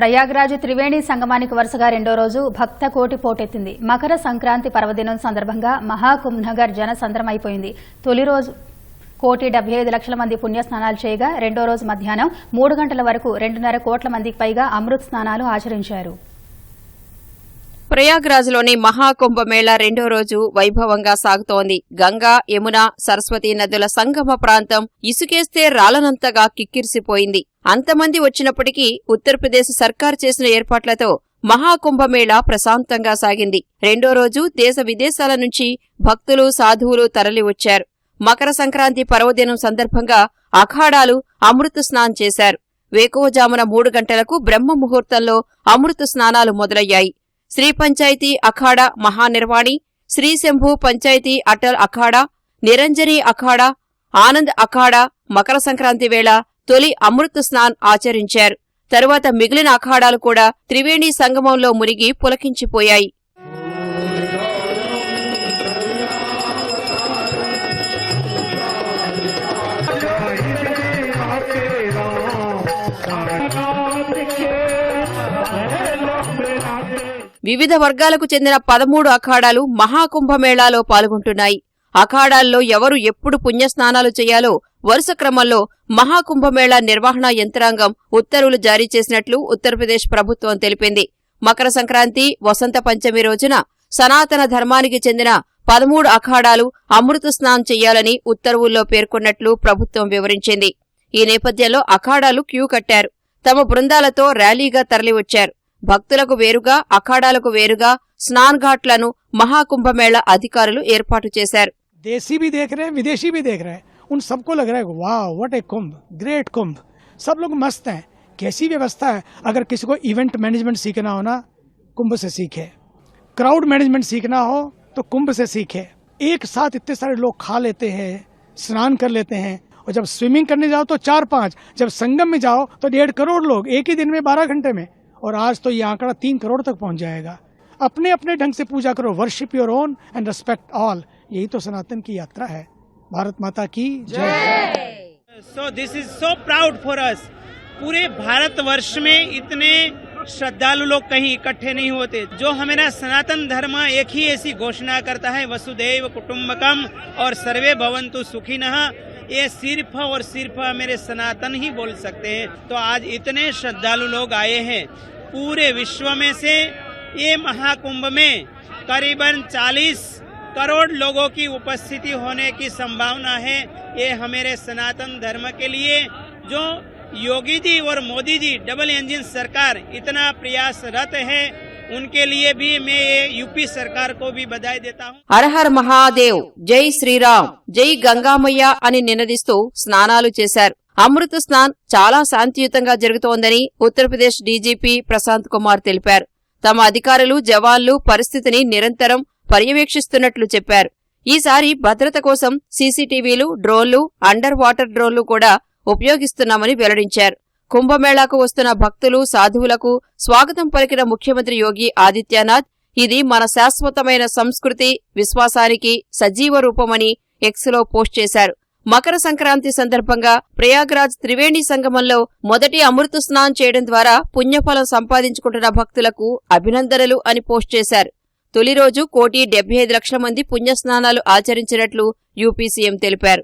ప్రయాగ్రాజ్ త్రివేణి సంగమానికి వరుసగా రెండో రోజు భక్త కోటి పోటెత్తింది. మకర సంక్రాంతి పర్వదినం సందర్భంగా మహాకుంభనగర్ జన సంద్రమైపోయింది తొలి రోజు కోటి డెబ్బై ఐదు లక్షల మంది పుణ్యస్నానాలు చేయగా రెండో రోజు మధ్యాహ్నం మూడు గంటల వరకు రెండున్నర కోట్ల మందికి పైగా అమృత్ స్నానాలు ఆచరించారు. ప్రయాగ్రాజ్లోని మహాకుంభమేళ రెండో రోజు వైభవంగా సాగుతోంది. గంగా యమున సరస్వతి నదుల సంగమ ప్రాంతం ఇసుకేస్తే రాలనంతగా కిక్కిరిసిపోయింది. అంతమంది వచ్చినప్పటికీ ఉత్తరప్రదేశ్ సర్కార్ చేసిన ఏర్పాట్లతో మహాకుంభమేళ ప్రశాంతంగా సాగింది. రెండో రోజు దేశ విదేశాల నుంచి భక్తులు సాధువులు తరలివచ్చారు. మకర సంక్రాంతి పర్వదినం సందర్భంగా అఖాడాలు అమృత స్నానం చేశారు. వేకువజామున మూడు గంటలకు బ్రహ్మ ముహూర్తంలో అమృత స్నానాలు మొదలయ్యాయి. శ్రీ పంచాయతీ అఖాడా మహానిర్వాణి శ్రీ శంభు పంచాయతీ అటల్ అఖాడా నిరంజని అఖాడా ఆనంద్ అఖాడా మకర సంక్రాంతి వేళ తొలి అమృత స్నాన్ ఆచరించారు తరువాత మిగిలిన అఖాడాలు కూడా త్రివేణి సంగమంలో మునిగి పులకించిపోయాయి వివిధ వర్గాలకు చెందిన పదమూడు అఖాడాలు మహాకుంభమేళాలో పాల్గొంటున్నాయి. అఖాడాల్లో ఎవరు ఎప్పుడు పుణ్యస్నానాలు చేయాలో వరుస క్రమంలో మహాకుంభమేళా నిర్వహణ యంత్రాంగం ఉత్తర్వులు జారీ చేసినట్లు ఉత్తరప్రదేశ్ ప్రభుత్వం తెలిపింది. మకర సంక్రాంతి వసంత పంచమి రోజున సనాతన ధర్మానికి చెందిన పదమూడు అఖాడాలు అమృత స్నానం చేయాలని ఉత్తర్వుల్లో పేర్కొన్నట్లు ప్రభుత్వం వివరించింది. ఈ నేపథ్యంలో అఖాడాలు క్యూ కట్టారు. తమ బృందాలతో ర్యాలీగా తరలివచ్చారు. భక్తులకు వేరుగా అఖాడాలకు వేరుగా స్నాన్ ఘాట్లను మహాకుంభమేళ అధికారులు ఏర్పాటు చేశారు देसी भी देख रहे हैं विदेशी भी देख रहे हैं उन सबको लग रहा है वाह व्हाट ए कुंभ ग्रेट कुंभ सब लोग मस्त हैं कैसी व्यवस्था है अगर किसी को इवेंट मैनेजमेंट सीखना हो ना कुंभ से सीखे क्राउड मैनेजमेंट सीखना हो तो कुंभ से सीखे एक साथ इतने सारे लोग खा लेते हैं स्नान कर लेते हैं और जब स्विमिंग करने जाओ तो चार पांच जब संगम में जाओ तो डेढ़ करोड़ लोग एक ही दिन में बारह घंटे में और आज तो ये आंकड़ा तीन करोड़ तक पहुँच जाएगा। अपने अपने ढंग से पूजा करो worship your own and respect all यही तो सनातन की यात्रा है। भारत माता की जय। So this is so proud for us पूरे भारतवर्ष में इतने श्रद्धालु लोग कहीं इकट्ठे नहीं होते। जो हमारा सनातन धर्म एक ही ऐसी घोषणा करता है, वसुदेव कुटुम्बकम और सर्वे भवंतु सुखिनः। ये सिर्फ़ और सिर्फ़ मेरे सनातन ही बोल सकते हैं। तो आज इतने श्रद्धालु लोग आए हैं, पूरे विश्व में से, ये महाकुंभ में करीबन 40 करोड़ लोगों की उपस्थिति होने की संभावना है। ये हमारे सनातन धर्म के लिए, जो योगी जी और मोदी जी, डबल इंजन सरकार, इतना प्रयासरत है। उनके लिए भी मैं ये यूपी सरकार को भी बधाई देता हूँ హరహర్ మహాదేవ్ జై శ్రీరామ్ జై గంగామయ్య అని నినదిస్తూ స్నానాలు చేశారు అమృత స్నాన్ చాలా శాంతియుతంగా జరుగుతోందని ఉత్తరప్రదేశ్ డీజీపీ ప్రశాంత్ కుమార్ తెలిపారు తమ అధికారులు జవాన్లు పరిస్థితిని నిరంతరం పర్యవేక్షిస్తున్నట్లు చెప్పారు ఈసారి భద్రత కోసం సీసీటీవీలు డ్రోన్లు అండర్ వాటర్ డ్రోన్లు కూడా ఉపయోగిస్తున్నామని వెల్లడించారు కుంభమేళాకు వస్తున్న భక్తులు సాధువులకు స్వాగతం పలికిన ముఖ్యమంత్రి యోగి ఆదిత్యనాథ్. ఇది మన శాశ్వతమైన సంస్కృతి విశ్వాసానికి సజీవ రూపమని ఎక్స్లో పోస్ట్ చేశారు. మకర సంక్రాంతి సందర్భంగా ప్రయాగ్రాజ్ త్రివేణి సంగమంలో మొదటి అమృత స్నానం చేయడం ద్వారా పుణ్యఫలం సంపాదించుకుంటున్న భక్తులకు అభినందనలు అని పోస్ట్ చేశారు. తొలి రోజు కోటి డెబ్బై ఐదు లక్షల మంది పుణ్యస్నానాలు ఆచరించినట్లు యూపీ సీఎం తెలిపారు.